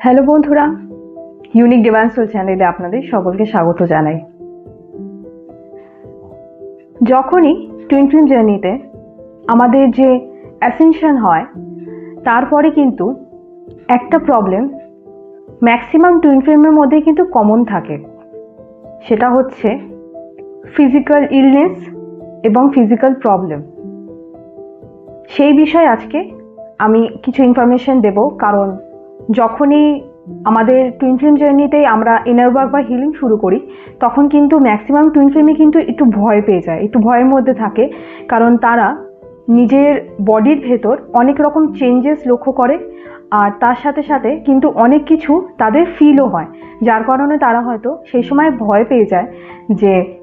Hello বন্ধুরা unique ডিভান্সল চ্যানেলে আপনাদের সকলকে স্বাগত জানাই। যখনই টুইন টুইন জার্নিতে আমাদের যে অ্যাসেনশন হয়, তারপরে কিন্তু একটা প্রবলেম ম্যাক্সিমাম টুইন ফিল্মের মধ্যে কিন্তু কমন থাকে। সেটা হচ্ছে ফিজিক্যাল ইলনেস এবং ফিজিক্যাল প্রবলেম সেই বিষয়ে আজকে আমি কিছু ইনফরমেশন দেব, কারণ যখনই আমাদের টুইন ফিল্ম জার্নিতে আমরা ইনার ওয়ার্ক বা হিলিং শুরু করি, তখন কিন্তু ম্যাক্সিমাম টুইন ফিল্মে কিন্তু একটু ভয় পেয়ে যায়, একটু ভয়ের মধ্যে থাকে। কারণ তারা নিজের বডির ভেতর অনেক রকম চেঞ্জেস লক্ষ্য করে, আর তার সাথে সাথে কিন্তু অনেক কিছু তাদের ফিলও হয়। যার কারণে তারা হয়তো সেই সময় ভয় পেয়ে যায় যে,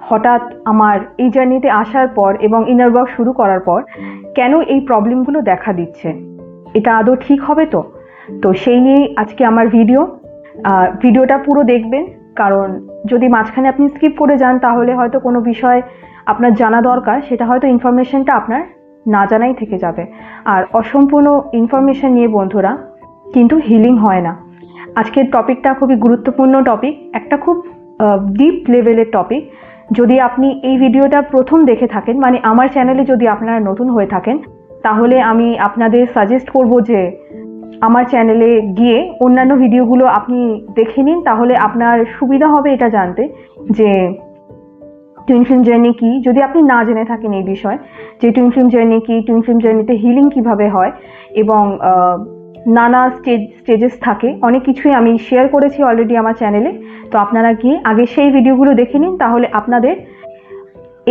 হঠাৎ আমার এই জার্নিতে আসার পর এবং ইনার ওয়ার্ক শুরু করার পর কেন এই প্রবলেমগুলো দেখা দিচ্ছে? এটা আদৌ ঠিক হবে তো? তো সেই নিয়েই আজকে আমার ভিডিও ভিডিওটা পুরো দেখবেন, কারণ যদি মাঝখানে আপনি স্কিপ করে যান, তাহলে হয়তো কোনো বিষয় আপনার জানা দরকার, সেটা হয়তো ইনফরমেশনটা আপনার না জানাই থেকে যাবে। আর অসম্পূর্ণ ইনফরমেশন নিয়ে বন্ধুরা, কিন্তু হিলিং হয় না। আজকের টপিকটা খুবই গুরুত্বপূর্ণ টপিক একটা খুব ডিপ লেভেলের টপিক যদি আপনি এই ভিডিওটা প্রথম দেখে থাকেন মানে আমার চ্যানেলে যদি আপনারা নতুন হয়ে থাকেন, তাহলে আমি আপনাদের সাজেস্ট করব যে আমার চ্যানেলে গিয়ে অন্যান্য ভিডিওগুলো আপনি দেখে নিন, তাহলে আপনার সুবিধা হবে এটা জানতে যে টুইন ফিল্ম জার্নি কি। যদি আপনি না জেনে থাকেন এই বিষয়, যে টুইন ফিল্ম জার্নি কি টুইন ফিল্ম জার্নিতে হিলিং কীভাবে হয় এবং নানা স্টেজ স্টেজেস থাকে, অনেক কিছুই আমি শেয়ার করেছি অলরেডি আমার চ্যানেলে তো আপনারা গিয়ে আগে সেই ভিডিওগুলো দেখে নিন, তাহলে আপনাদের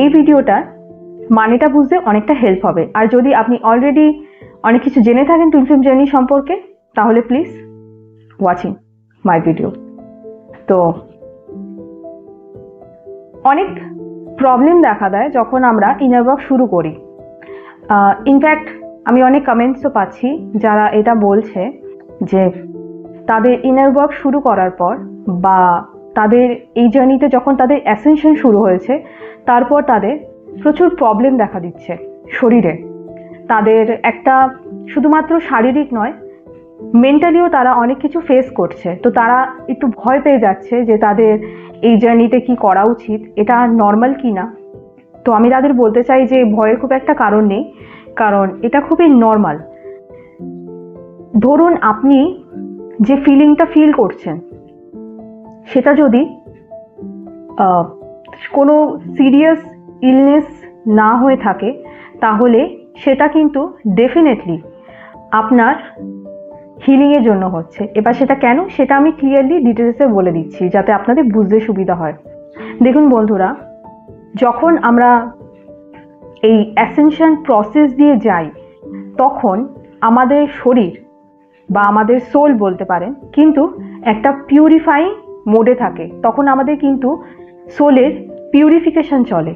এই ভিডিওটা মানেটা বুঝতে অনেকটা হেল্প হবে। আর যদি আপনি অলরেডি অনেক কিছু জেনে থাকেন টুইন জার্নি সম্পর্কে, তাহলে প্লিজ ওয়াচিং মাই ভিডিও তো অনেক প্রবলেম দেখা দেয় যখন আমরা ইনার ওয়ার্ক শুরু করি। ইনফ্যাক্ট আমি অনেক কমেন্টসও পাচ্ছি যারা এটা বলছে যে তাদের ইনার ওয়ার্ক শুরু করার পর বা তাদের এই জার্নিতে যখন তাদের অ্যাসেনশন শুরু হয়েছে, তারপর তাদের প্রচুর প্রবলেম দেখা দিচ্ছে শরীরে। তাদের একটা শুধুমাত্র শারীরিক নয় মেন্টালিও তারা অনেক কিছু ফেস করছে। তো তারা একটু ভয় পেয়ে যাচ্ছে যে তাদের এই জার্নিতে কি করা উচিত, এটা নর্মাল কি না তো আমি তাদের বলতে চাই যে ভয়ের খুব একটা কারণ নেই, কারণ এটা খুবই নর্মাল ধরুন আপনি যে ফিলিংটা ফিল করছেন, সেটা যদি কোনো সিরিয়াস ইলনেস না হয়ে থাকে, তাহলে সেটা কিন্তু ডেফিনেটলি আপনার হিলিংয়ের জন্য হচ্ছে। এবার সেটা কেন? সেটা আমি ক্লিয়ারলি ডিটেলসে বলে দিচ্ছি, যাতে আপনাদের বুঝতে সুবিধা হয়। দেখুন বন্ধুরা, যখন আমরা এই অ্যাসেনশন প্রসেস দিয়ে যাই, তখন আমাদের শরীর বা আমাদের সোল বলতে পারেন, কিন্তু একটা পিউরিফাইং মোডে থাকে। তখন আমাদের কিন্তু সোলের পিউরিফিকেশন চলে।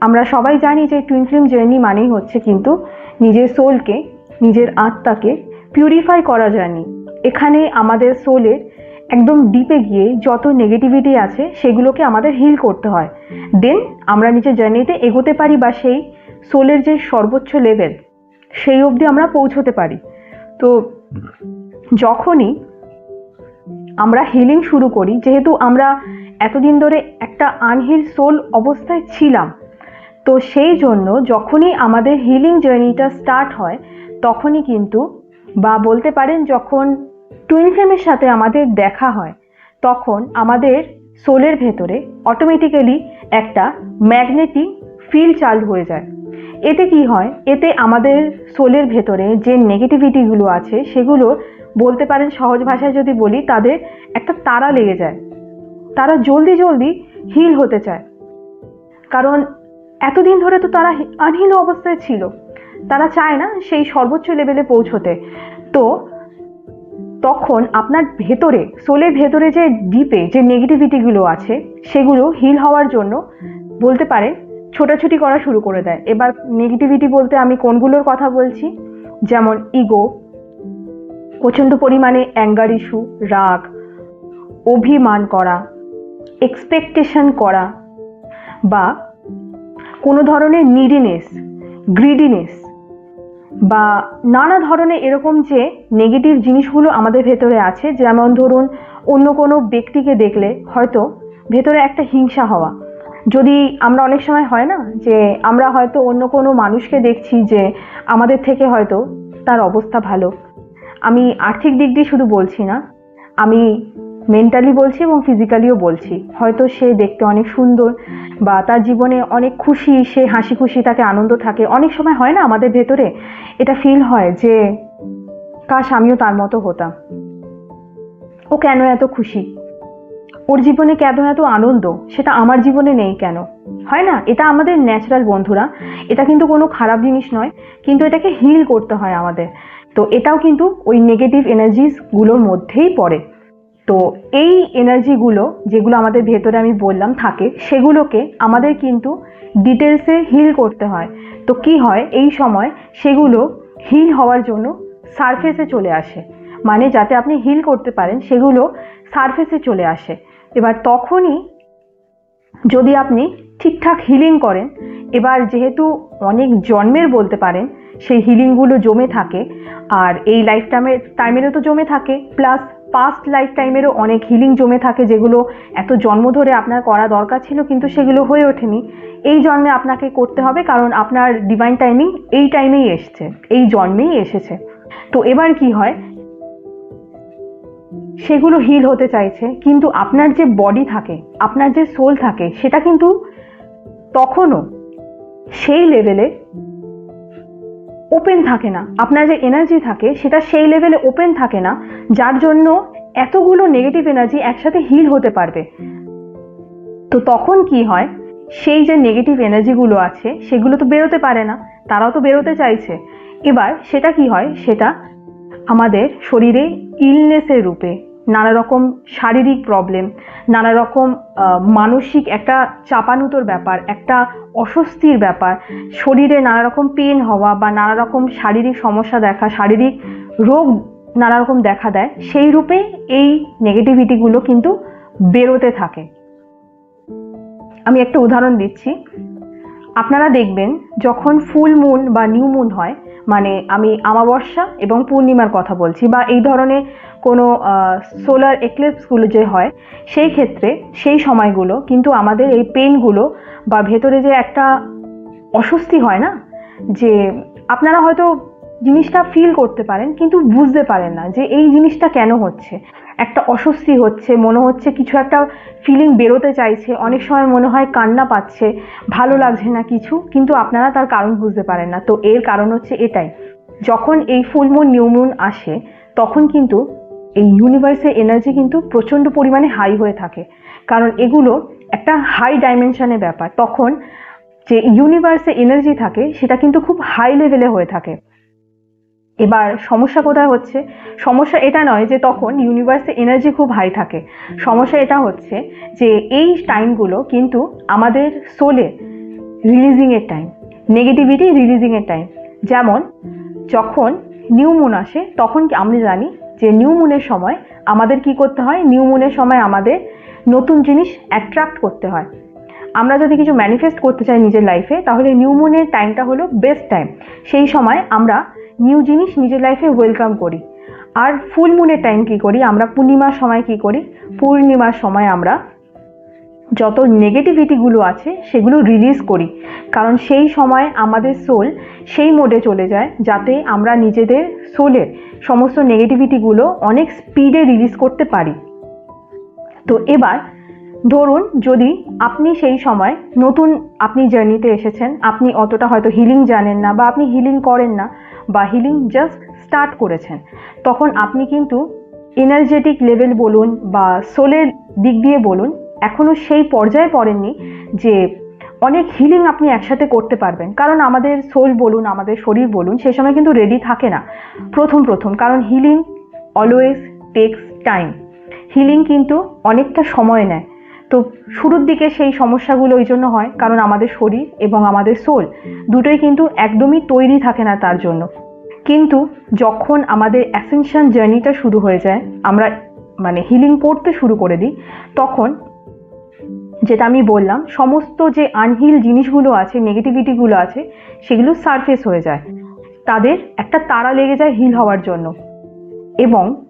আমরা সবাই জানি যে টুইন ফিল্ম জার্নি মানেই হচ্ছে কিন্তু নিজের সোলকে নিজের আত্মাকে পিউরিফাই করা জার্নি এখানে আমাদের সোলের একদম ডিপে গিয়ে যত নেগেটিভিটি আছে সেগুলোকে আমাদের হিল করতে হয়। দেন আমরা নিজের জার্নিতে এগোতে পারি বা সেই সোলের যে সর্বোচ্চ লেভেল সেই অবধি আমরা পৌঁছতে পারি। তো যখনই আমরা হিলিং শুরু করি, যেহেতু আমরা এতদিন ধরে একটা আনহিল সোল অবস্থায় ছিলাম তো সেই জন্য যখনই আমাদের হিলিং জার্নিটা স্টার্ট হয়, তখনই কিন্তু, বা বলতে পারেন যখন টুইন ফ্লেমের সাথে আমাদের দেখা হয়, তখন আমাদের সোলের ভেতরে অটোমেটিক্যালি একটা ম্যাগনেটিক ফিল চালু হয়ে যায়। এতে কি হয়? এতে আমাদের সোলের ভেতরে যে নেগেটিভিটিগুলো আছে, সেগুলো বলতে পারেন সহজ ভাষায় যদি বলি, তাদের একটা তারা লেগে যায়। তারা জলদি জলদি হিল হতে চায়। কারণ এতদিন ধরে তো তারা আনহিল অবস্থায় ছিল। তারা চায় না সেই সর্বোচ্চ লেভেলে পৌঁছতে। তো তখন আপনার ভেতরে সোলের ভেতরে যে ডিপে যে নেগেটিভিটিগুলো আছে, সেগুলো হিল হওয়ার জন্য বলতে পারে ছোটাছুটি করা শুরু করে দেয়। এবার নেগেটিভিটি বলতে আমি কোনগুলোর কথা বলছি? যেমন ইগো প্রচণ্ড পরিমাণে অ্যাঙ্গার ইস্যু রাগ, অভিমান করা এক্সপেকটেশন করা বা কোনো ধরনের নিডিনেস গ্রিডিনেস বা নানা ধরনের এরকম যে নেগেটিভ জিনিসগুলো আমাদের ভেতরে আছে, যেমন ধরুন অন্য কোনো ব্যক্তিকে দেখলে হয়তো ভেতরে একটা হিংসা হওয়া। যদি আমরা অনেক সময় হয় না যে আমরা হয়তো অন্য কোনো মানুষকে দেখছি যে আমাদের থেকে হয়তো তার অবস্থা ভালো। আমি আর্থিক দিক দিয়ে শুধু বলছি না, আমি মেন্টালি বলছি এবং ফিজিক্যালিও বলছি। হয়তো সে দেখতে অনেক সুন্দর বা তার জীবনে অনেক খুশি, সে হাসি খুশি, তাকে আনন্দ থাকে। অনেক সময় হয় না আমাদের ভেতরে এটা ফিল হয় যে, কাশ, আমিও তার মতো হতাম। ও কেন এত খুশি? ওর জীবনে কেন এত আনন্দ? সেটা আমার জীবনে নেই কেন? হয় না? এটা আমাদের ন্যাচারাল বন্ধুরা। এটা কিন্তু কোনো খারাপ জিনিস নয়, কিন্তু এটাকে হিল করতে হয় আমাদের। তো এটাও কিন্তু ওই নেগেটিভ এনার্জিসগুলোর মধ্যেই পড়ে। তো এই এনার্জিগুলো যেগুলো আমাদের ভেতরে আমি বললাম থাকে, সেগুলোকে আমাদের কিন্তু ডিটেলসে হিল করতে হয়। তো কি হয়? এই সময় সেগুলো হিল হওয়ার জন্য সারফেসে চলে আসে। মানে যাতে আপনি হিল করতে পারেন, সেগুলো সারফেসে চলে আসে। এবার তখনই যদি আপনি ঠিকঠাক হিলিং করেন, এবার যেহেতু অনেক জন্মের বলতে পারেন, সেই হিলিংগুলো জমে থাকে, আর এই লাইফ টাইমের টাইমেরও তো জমে থাকে প্লাস পাস্ট লাইফ টাইমেরও অনেক হিলিং জমে থাকে যেগুলো এত জন্ম ধরে আপনার করা দরকার ছিল, কিন্তু সেগুলো হয়ে ওঠেনি। এই জন্মে আপনাকে করতে হবে কারণ আপনার ডিভাইন টাইমিং এই টাইমেই এসছে, এই জন্মেই এসেছে। তো এবার কি হয়? সেগুলো হিল হতে চাইছে, কিন্তু আপনার যে বডি থাকে, আপনার যে সোল থাকে, সেটা কিন্তু তখনও সেই লেভেলে ওপেন থাকে না। আপনার যে এনার্জি থাকে, সেটা সেই লেভেলে ওপেন থাকে না, যার জন্য এতগুলো নেগেটিভ এনার্জি একসাথে হিল হতে পারবে। তো তখন কি হয়? সেই যে নেগেটিভ এনার্জিগুলো আছে, সেগুলো তো বেরোতে পারে না, তারাও তো বেরোতে চাইছে। এবার সেটা কি হয়? সেটা আমাদের শরীরে ইলনেসের রূপে নানা রকম শারীরিক প্রবলেম নানা রকম মানসিক একটা চাপানুতোর ব্যাপার, একটা অস্বস্তির ব্যাপার। শরীরে নানা রকম পেন হওয়া বা নানা রকম শারীরিক সমস্যা দেখা, শারীরিক রোগ নানা রকম দেখা দেয়, সেই রূপে এই নেগেটিভিটিগুলো কিন্তু বেরোতে থাকে। আমি একটা উদাহরণ দিচ্ছি। আপনারা দেখবেন যখন ফুল মুন বা নিউ মুন হয় মানে আমি আমাবস্যা এবং পূর্ণিমার কথা বলছি বা এই ধরনের কোনো সোলার এক্লিপসগুলো যে হয়, সেই ক্ষেত্রে সেই সময়গুলো কিন্তু আমাদের এই পেনগুলো বা ভেতরে যে একটা অস্বস্তি হয় না? যে আপনারা হয়তো জিনিসটা ফিল করতে পারেন কিন্তু বুঝতে পারেন না যে এই জিনিসটা কেন হচ্ছে? একটা অস্বস্তি হচ্ছে, মনে হচ্ছে কিছু একটা ফিলিং বেরোতে চাইছে, অনেক সময় মনে হয় কান্না পাচ্ছে, ভালো লাগছে না কিছু, কিন্তু আপনারা তার কারণ বুঝতে পারেন না। তো এর কারণ হচ্ছে এটাই। যখন এই ফুল নিউমুন আসে, তখন কিন্তু এই ইউনিভার্সের এনার্জি কিন্তু প্রচণ্ড পরিমাণে হাই হয়ে থাকে। কারণ এগুলো একটা হাই ডাইমেনশনের ব্যাপার। তখন যে ইউনিভার্সে এনার্জি থাকে, সেটা কিন্তু খুব হাই লেভেলে হয়ে থাকে। এবার সমস্যা কোথায় হচ্ছে? সমস্যা এটা নয় যে তখন ইউনিভার্সে এনার্জি খুব হাই থাকে। সমস্যা এটা হচ্ছে যে এই টাইমগুলো কিন্তু আমাদের সোলে রিলিজিংয়ের টাইম নেগেটিভিটি রিলিজিংয়ের টাইম যেমন যখন নিউ মুন আসে, তখন আমরা জানি যে নিউ মুনের সময় আমাদের কি করতে হয়? নিউ মুনের সময় আমাদের নতুন জিনিস অ্যাট্রাক্ট করতে হয়। আমরা যদি কিছু ম্যানিফেস্ট করতে চাই নিজের লাইফে তাহলে নিউ মুনের টাইমটা হলো বেস্ট টাইম সেই সময় আমরা নিউ জিনিস নিজের লাইফে ওয়েলকাম করি। আর ফুল মুনের টাইম কি করি? আমরা পূর্ণিমার সময় কি করি? পূর্ণিমার সময় আমরা যত নেগেটিভিটিগুলো আছে সেগুলো রিলিজ করি। কারণ সেই সময় আমাদের সোল সেই মোডে চলে যায় যাতে আমরা নিজেদের সোলের সমস্ত নেগেটিভিটিগুলো অনেক স্পিডে রিলিজ করতে পারি। তো এবার ধরুন যদি আপনি সেই সময় নতুন আপনি জার্নিতে এসেছেন, আপনি অতটা হয়তো হিলিং জানেন না বা আপনি হিলিং করেন না বা হিলিং জাস্ট স্টার্ট করেছেন, তখন আপনি কিন্তু এনার্জেটিক লেভেল বলুন বা সোলের দিক দিয়ে বলুন এখনও সেই পর্যায়ে পড়েননি যে অনেক হিলিং আপনি একসাথে করতে পারবেন। কারণ আমাদের সোল বলুন, আমাদের শরীর বলুন, সে সময় কিন্তু রেডি থাকে না। প্রথম প্রথম, কারণ healing always takes time healing কিন্তু অনেকটা সময় নেয়। তো শুরুর দিকে সেই সমস্যাগুলো ওই জন্য হয়, কারণ আমাদের শরীর এবং আমাদের সোল দুটোই কিন্তু একদমই তৈরি থাকে না তার জন্য। কিন্তু যখন আমাদের অ্যাসেনশন জার্নিটা শুরু হয়ে যায়, আমরা মানে হিলিং করতে শুরু করে দিই, তখন যেটা আমি বললাম, সমস্ত যে আনহিল জিনিসগুলো আছে নেগেটিভিটিগুলো আছে, সেগুলো সারফেস হয়ে যায়। তাদের একটা তারা লেগে যায় হিল হওয়ার জন্য। এবং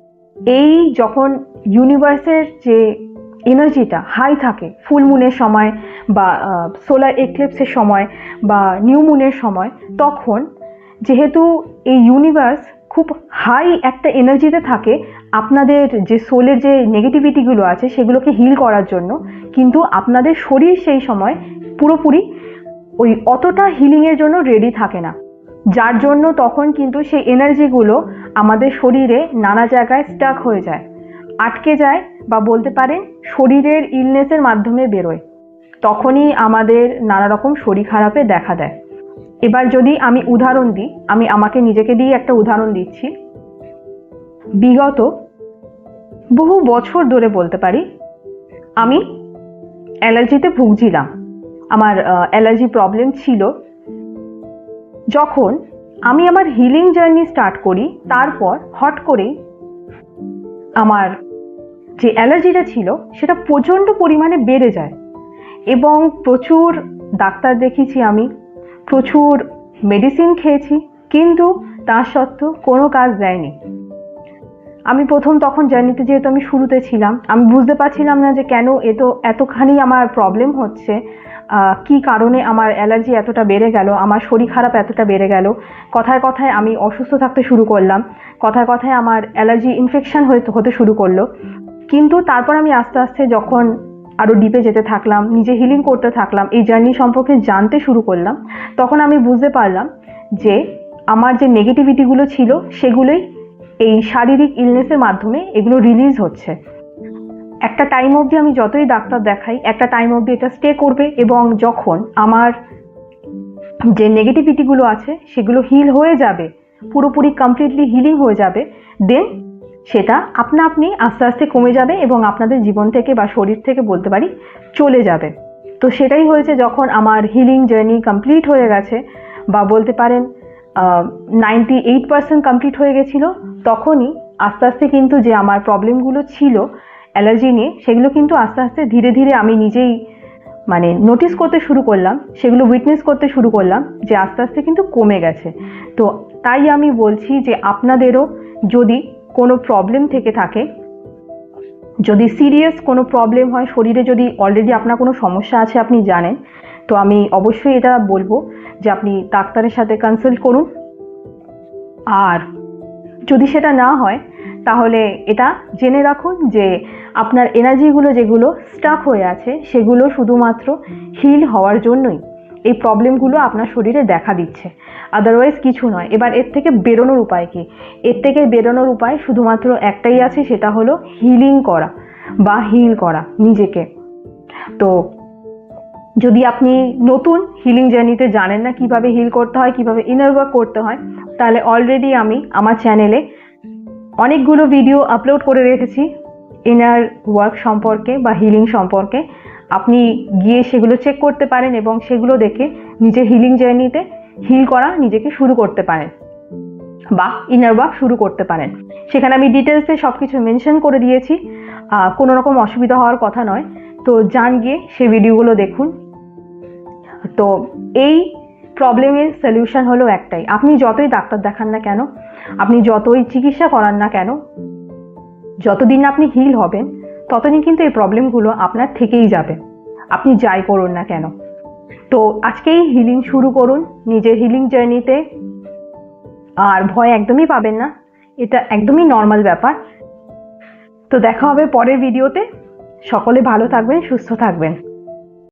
এই যখন ইউনিভার্সের যে এনার্জিটা হাই থাকে ফুল মুনের সময় বা সোলার এক্লিপসের সময় বা নিউ মুনের সময়, তখন যেহেতু এই ইউনিভার্স খুব হাই একটা এনার্জিতে থাকে আপনাদের যে সোলের যে নেগেটিভিটিগুলো আছে সেগুলোকে হিল করার জন্য। কিন্তু আপনাদের শরীর সেই সময় পুরোপুরি ওই অতটা হিলিংয়ের জন্য রেডি থাকে না। যার জন্য তখন কিন্তু সেই এনার্জিগুলো আমাদের শরীরে নানা জায়গায় স্টাক হয়ে যায়। আটকে যায় বা বলতে পারেন শরীরের ইলনেসের মাধ্যমে বেরোয়। তখনই আমাদের নানা রকম শরীর খারাপে দেখা দেয়। এবার যদি আমি উদাহরণ দিই, আমি আমাকে নিজেকে দিয়ে একটা উদাহরণ দিচ্ছি। বিগত বহু বছর ধরে বলতে পারি, আমি অ্যালার্জিতে ভুগছিলাম। আমার অ্যালার্জি প্রবলেম ছিল। যখন আমি আমার হিলিং জার্নি স্টার্ট করি, তারপর হট করেই আমার যে অ্যালার্জিটা ছিল, সেটা প্রচণ্ড পরিমাণে বেড়ে যায়। এবং প্রচুর ডাক্তার দেখিয়েছি আমি প্রচুর মেডিসিন খেয়েছি, কিন্তু তা সত্ত্বেও কোনো কাজ দেয়নি। আমি প্রথম তখন জার্নিতে যেহেতু আমি শুরুতে ছিলাম, আমি বুঝতে পারছিলাম না যে কেন এত এতখানি আমার প্রবলেম হচ্ছে কি কারণে আমার অ্যালার্জি এতটা বেড়ে গেল, আমার শরীর খারাপ এতটা বেড়ে গেল। কথায় কথায় আমি অসুস্থ থাকতে শুরু করলাম, কথায় কথায় আমার অ্যালার্জি ইনফেকশন হতে শুরু করল। কিন্তু তারপর আমি আস্তে আস্তে যখন আরও ডিপে যেতে থাকলাম, নিজে হিলিং করতে থাকলাম, এই জার্নি সম্পর্কে জানতে শুরু করলাম, তখন আমি বুঝতে পারলাম যে আমার যে নেগেটিভিটিগুলো ছিল, সেগুলোই এই শারীরিক ইলনেসের মাধ্যমে এগুলো রিলিজ হচ্ছে। একটা টাইম অবধি আমি যতই ডাক্তার দেখাই, একটা টাইম অবধি এটা স্টে করবে এবং যখন আমার যে নেগেটিভিটিগুলো আছে, সেগুলো হিল হয়ে যাবে, পুরোপুরি কমপ্লিটলি হিলিং হয়ে যাবে দেন সেটা আপনা আপনি আস্তে আস্তে কমে যাবে এবং আপনাদের জীবন থেকে বা শরীর থেকে বলতে পারি চলে যাবে। তো সেটাই হয়েছে যখন আমার হিলিং জার্নি কমপ্লিট হয়ে গেছে বা বলতে পারেন নাইনটি এইট পার্সেন্ট কমপ্লিট হয়ে গেছিল, তখনই আস্তে আস্তে কিন্তু যে আমার প্রবলেমগুলো ছিল অ্যালার্জি নিয়ে, সেগুলো কিন্তু আস্তে আস্তে ধীরে ধীরে আমি নিজেই মানে নোটিস করতে শুরু করলাম, সেগুলো উইটনেস করতে শুরু করলাম যে আস্তে আস্তে কিন্তু কমে গেছে। তো তাই আমি বলছি যে আপনাদেরও যদি কোনো প্রবলেম থেকে থাকে। যদি সিরিয়াস কোনো প্রবলেম হয়, শরীরে যদি অলরেডি আপনার কোনো সমস্যা আছে, আপনি জানেন, তো আমি অবশ্যই এটা বলব যে আপনি ডাক্তারের সাথে কনসাল্ট করুন। আর যদি সেটা না হয়, তাহলে এটা জেনে রাখুন যে আপনার এনার্জিগুলো যেগুলো স্টাক হয়ে আছে, সেগুলো শুধুমাত্র হিল হওয়ার জন্যই। এই প্রবলেমগুলো আপনার শরীরে দেখা দিচ্ছে। আদারওয়াইজ কিছু নয়। এবার এর থেকে বেরোনোর উপায় কি? এর থেকে বেরোনোর উপায় শুধুমাত্র একটাই আছে, সেটা হলো হিলিং করা বা হিল করা নিজেকে। তো যদি আপনি নতুন হিলিং জার্নিতে জানেন না কীভাবে হিল করতে হয়, কীভাবে ইনার ওয়ার্ক করতে হয়, তাহলে অলরেডি আমি আমার চ্যানেলে অনেকগুলো ভিডিও আপলোড করে রেখেছি। ইনার ওয়ার্ক সম্পর্কে বা হিলিং সম্পর্কে। আপনি গিয়ে সেগুলো চেক করতে পারেন এবং সেগুলো দেখে নিজের হিলিং জার্নিতে হিল করা নিজেকে শুরু করতে পারেন বা ইনার ওয়ার্ক শুরু করতে পারেন। সেখানে আমি ডিটেলসে সব কিছু মেনশন করে দিয়েছি। কোনো রকম অসুবিধা হওয়ার কথা নয়। তো যান গিয়ে সে ভিডিওগুলো দেখুন। তো এই প্রবলেমের সলিউশন হলো একটাই। আপনি যতই ডাক্তার দেখান না কেন, আপনি যতই চিকিৎসা করান না কেন, যতদিন আপনি হিল হবেন ততদিন কিন্তু এই প্রবলেমগুলো আপনার থেকেই যাবে। আপনি যাই করুন না কেন। তো আজকেই হিলিং শুরু করুন, নিজের হিলিং জার্নিতে আর ভয় একদমই পাবেন না, এটা একদমই নর্মাল ব্যাপার। তো দেখা হবে পরের ভিডিওতে সকলে ভালো থাকবেন, সুস্থ থাকবেন।